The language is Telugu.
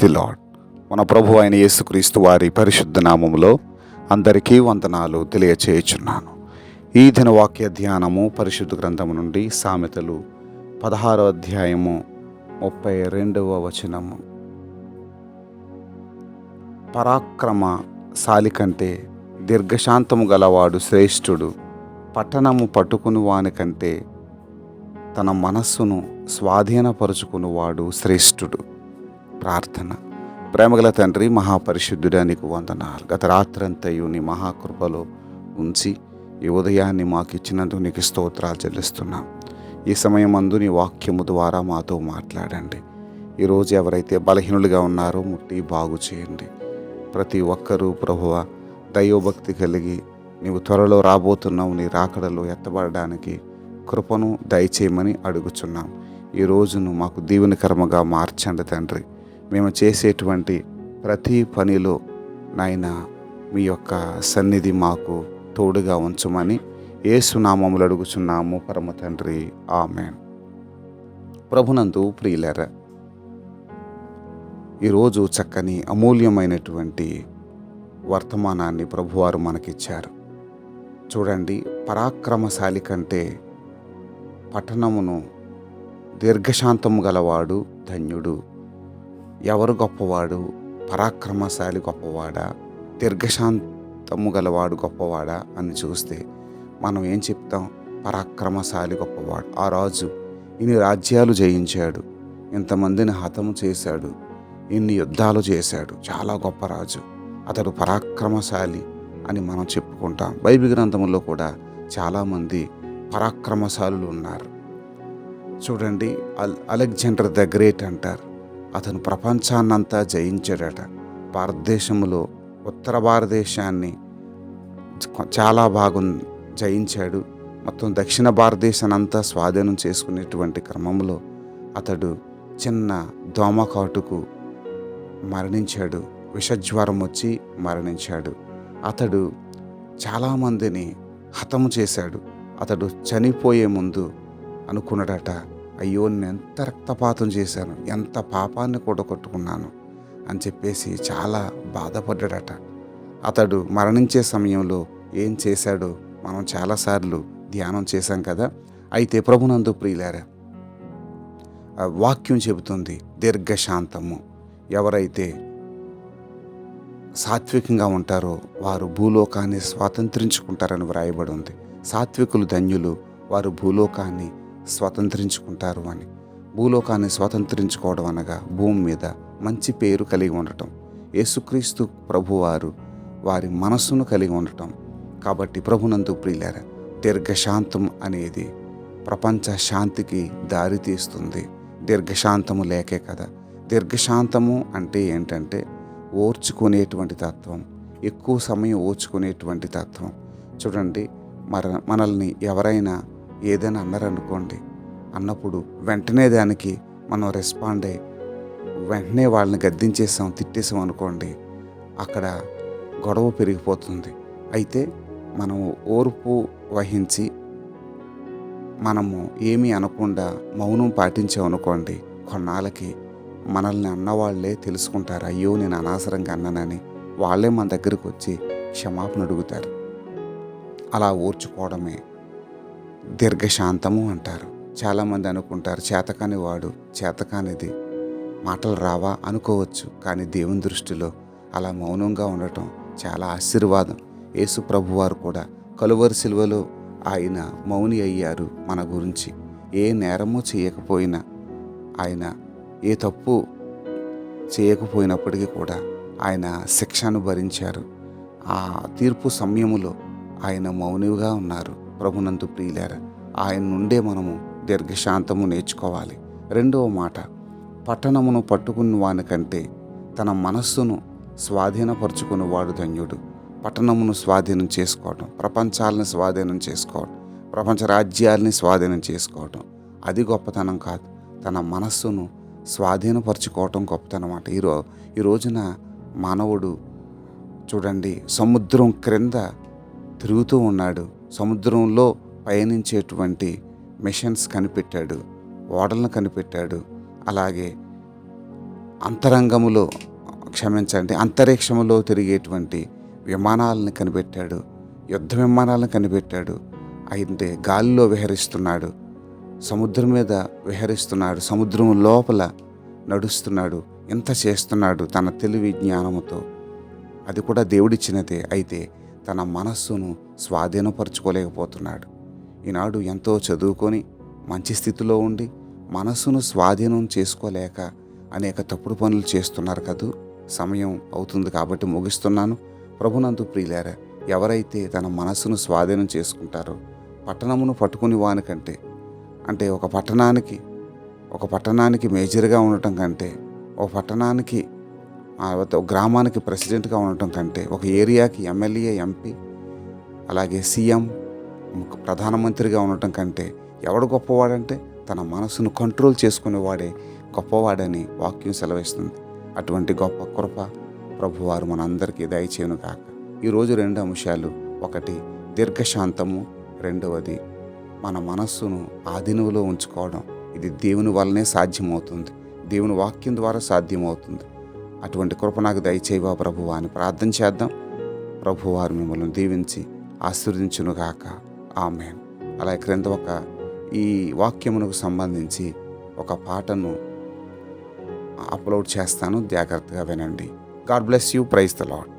ది లాడ్ మన ప్రభు అయిన యేసుక్రీస్తు వారి పరిశుద్ధ నామములో అందరికీ వందనాలు తెలియచేయుచున్నాను. ఈ దిన వాక్య ధ్యానము పరిశుద్ధ గ్రంథము నుండి సామెతలు పదహారో అధ్యాయము ముప్పై రెండవ వచనము. పరాక్రమ సాలి కంటే దీర్ఘశాంతము గలవాడు శ్రేష్ఠుడు పట్టణము పట్టుకుని వానికంటే తన మనస్సును స్వాధీనపరుచుకునివాడు శ్రేష్ఠుడు. ప్రార్థన. ప్రేమగల తండ్రి మహాపరిశుద్ధుడా నీకు వందనాలు. గత రాత్రంతయు నీ మహాకృపలో ఉంచి ఈ ఉదయాన్ని మాకు ఇచ్చినందుకు నీకు స్తోత్రాలు చెల్లిస్తున్నాం. ఈ సమయం అందు నీ వాక్యము ద్వారా మాతో మాట్లాడండి. ఈరోజు ఎవరైతే బలహీనులుగా ఉన్నారో ముట్టి బాగు చేయండి. ప్రతి ఒక్కరూ ప్రభువ దైవభక్తి కలిగి నీవు త్వరలో రాబోతున్నావు నీ రాకడలో ఎత్తబడడానికి కృపను దయచేయమని అడుగుచున్నాం. ఈ రోజును మాకు దీవెనకరముగా మార్చండి తండ్రి. మేము చేసేటువంటి ప్రతి పనిలో నాయన మీ యొక్క సన్నిధి మాకు తోడుగా ఉంచమని ఏసునామములు అడుగుచున్నాము పరమ తండ్రి. ఆమె ప్రభునందు ప్రియులర ఈరోజు చక్కని అమూల్యమైనటువంటి వర్తమానాన్ని ప్రభువారు మనకిచ్చారు. చూడండి పరాక్రమశాలి కంటే పట్టణమును దీర్ఘశాంతము గలవాడు ధన్యుడు. ఎవరు గొప్పవాడు? పరాక్రమశాలి గొప్పవాడా? దీర్ఘశాంతము గలవాడు గొప్పవాడా? అని చూస్తే మనం ఏం చెప్తాం? పరాక్రమశాలి గొప్పవాడు. ఆ రాజు ఇన్ని రాజ్యాలు జయించాడు. ఇంతమందిని హతము చేశాడు. ఇన్ని యుద్ధాలు చేశాడు. చాలా గొప్ప రాజు. అతడు పరాక్రమశాలి అని మనం చెప్పుకుంటాం. బైబిల్ గ్రంథంలో కూడా చాలామంది పరాక్రమశాలులు ఉన్నారు. చూడండి అల్ అలెగ్జాండర్ ద గ్రేట్ అంటారు. అతను ప్రపంచాన్నంతా జయించాడట. భారతదేశంలో ఉత్తర భారతదేశాన్ని చాలా భాగం జయించాడు. మొత్తం దక్షిణ భారతదేశాన్ని అంతా స్వాధీనం చేసుకునేటువంటి క్రమంలో అతడు చిన్న దోమకాటుకు మరణించాడు. విషజ్వరం వచ్చి మరణించాడు. అతడు చాలామందిని హతము చేశాడు. అతడు చనిపోయే ముందు అనుకున్నాడట. అయ్యో నేను ఎంత రక్తపాతం చేశాను ఎంత పాపాన్ని కొట్టుకున్నాను అని చెప్పేసి చాలా బాధపడ్డాడట. అతడు మరణించే సమయంలో ఏం చేశాడో మనం చాలాసార్లు ధ్యానం చేశాం కదా అయితే ప్రభునందు ప్రియులారా వాక్యం చెబుతుంది దీర్ఘశాంతము. ఎవరైతే సాత్వికంగా ఉంటారో వారు భూలోకాన్ని స్వాతంత్రించుకుంటారని వ్రాయబడి ఉంది. సాత్వికులు ధన్యులు వారు భూలోకాన్ని స్వతంత్రించుకుంటారు అని. భూలోకాన్ని స్వతంత్రించుకోవడం అనగా భూమి మీద మంచి పేరు కలిగి ఉండటం. యేసుక్రీస్తు ప్రభువారు వారి మనస్సును కలిగి ఉండటం. కాబట్టి ప్రభునందు ప్రియులార దీర్ఘశాంతం అనేది ప్రపంచ శాంతికి దారి తీస్తుంది. దీర్ఘశాంతము లేకే కదా. దీర్ఘశాంతము అంటే ఏంటంటే ఓర్చుకునేటువంటి తత్వం. ఎక్కువ సమయం ఓర్చుకునేటువంటి తత్వం. చూడండి మన మనల్ని ఎవరైనా ఏదైనా అన్నారనుకోండి అన్నప్పుడు వెంటనే దానికి మనం రెస్పాండ్ అయ్యి వెంటనే వాళ్ళని గద్దించేసాం తిట్టేసాం అనుకోండి అక్కడ గొడవ పెరిగిపోతుంది. అయితే మనము ఓర్పు వహించి మనము ఏమీ అనకుండా మౌనం పాటించామనుకోండి కొన్నాళ్ళకి మనల్ని అన్నవాళ్ళే తెలుసుకుంటారు అయ్యో నేను అనవసరంగా అన్నానని. వాళ్ళే మన దగ్గరకు వచ్చి క్షమాపణ అడుగుతారు. అలా ఓర్చుకోవడమే దీర్ఘశాంతము అంటారు. చాలామంది అనుకుంటారు చేతకాని వాడు చేతకానిది మాటలు రావా? అనుకోవచ్చు. కానీ దేవుని దృష్టిలో అలా మౌనంగా ఉండటం చాలా ఆశీర్వాదం. యేసు ప్రభువారు కూడా కలువరి సిలువలో ఆయన మౌని అయ్యారు మన గురించి. ఏ నేరము చేయకపోయినా ఆయన ఏ తప్పు చేయకపోయినప్పటికీ కూడా ఆయన శిక్షను భరించారు. ఆ తీర్పు సమయములో ఆయన మౌనిగా ఉన్నారు. ప్రభునందు ప్రియులార ఆయన నుండే మనము దీర్ఘశాంతము నేర్చుకోవాలి. రెండవ మాట పట్టణమును పట్టుకున్న వానికంటే తన మనస్సును స్వాధీనపరుచుకుని వాడు ధన్యుడు. పట్టణమును స్వాధీనం చేసుకోవటం ప్రపంచాలను స్వాధీనం చేసుకోవటం ప్రపంచ రాజ్యాల్ని స్వాధీనం చేసుకోవటం అది గొప్పతనం కాదు. తన మనస్సును స్వాధీనపరచుకోవటం గొప్పతనం అన్నమాట. ఈరో ఈ రోజున మానవుడు చూడండి సముద్రం క్రింద తిరుగుతూ ఉన్నాడు. సముద్రంలో పయనించేటువంటి మిషన్స్ కనిపెట్టాడు ఓడలను కనిపెట్టాడు. అలాగే అంతరంగములో క్షమించండి అంతరిక్షములో తిరిగేటువంటి విమానాలను కనిపెట్టాడు యుద్ధ విమానాలను కనిపెట్టాడు. అయితే గాలిలో విహరిస్తున్నాడు సముద్రం మీద విహరిస్తున్నాడు సముద్రం లోపల నడుస్తున్నాడు ఇంత చేస్తున్నాడు తన తెలివి జ్ఞానముతో. అది కూడా దేవుడిచ్చినదే. అయితే తన మనస్సును స్వాధీనపరచుకోలేకపోతున్నాడు. ఈనాడు ఎంతో చదువుకొని మంచి స్థితిలో ఉండి మనస్సును స్వాధీనం చేసుకోలేక అనేక తప్పుడు పనులు చేస్తున్నారు కదూ? సమయం అవుతుంది కాబట్టి ముగిస్తున్నాను. ప్రభునందు ప్రియులారా ఎవరైతే తన మనస్సును స్వాధీనం చేసుకుంటారో పట్టణమును పట్టుకుని వానికంటే అంటే ఒక పట్టణానికి ఒక పట్టణానికి మేజర్గా ఉండటం కంటే ఒక పట్టణానికి గ్రామానికి ప్రెసిడెంట్గా ఉండటం కంటే ఒక ఏరియాకి ఎమ్మెల్యే ఎంపీ అలాగే సీఎం ప్రధానమంత్రిగా ఉండటం కంటే ఎవడు గొప్పవాడంటే తన మనసును కంట్రోల్ చేసుకునేవాడే గొప్పవాడని వాక్యం సెలవిస్తుంది. అటువంటి గొప్ప కృప ప్రభువారు మనందరికీ దయచేయును కాక ఈరోజు రెండు అంశాలు. ఒకటి దీర్ఘశాంతము. రెండవది మన మనస్సును ఆధీనంలో ఉంచుకోవడం. ఇది దేవుని వల్లనే సాధ్యమవుతుంది. దేవుని వాక్యం ద్వారా సాధ్యమవుతుంది. అటువంటి కృప నాకు దయచేవా ప్రభువా అని ప్రార్థన చేద్దాం. ప్రభువారు మిమ్మల్ని దీవించి ఆశీర్వదించునుగాక ఆమె అలా క్రింద ఒక ఈ వాక్యమునకు సంబంధించి ఒక పాటను అప్లోడ్ చేస్తాను. జాగ్రత్తగా వినండి. God bless you. Praise the Lord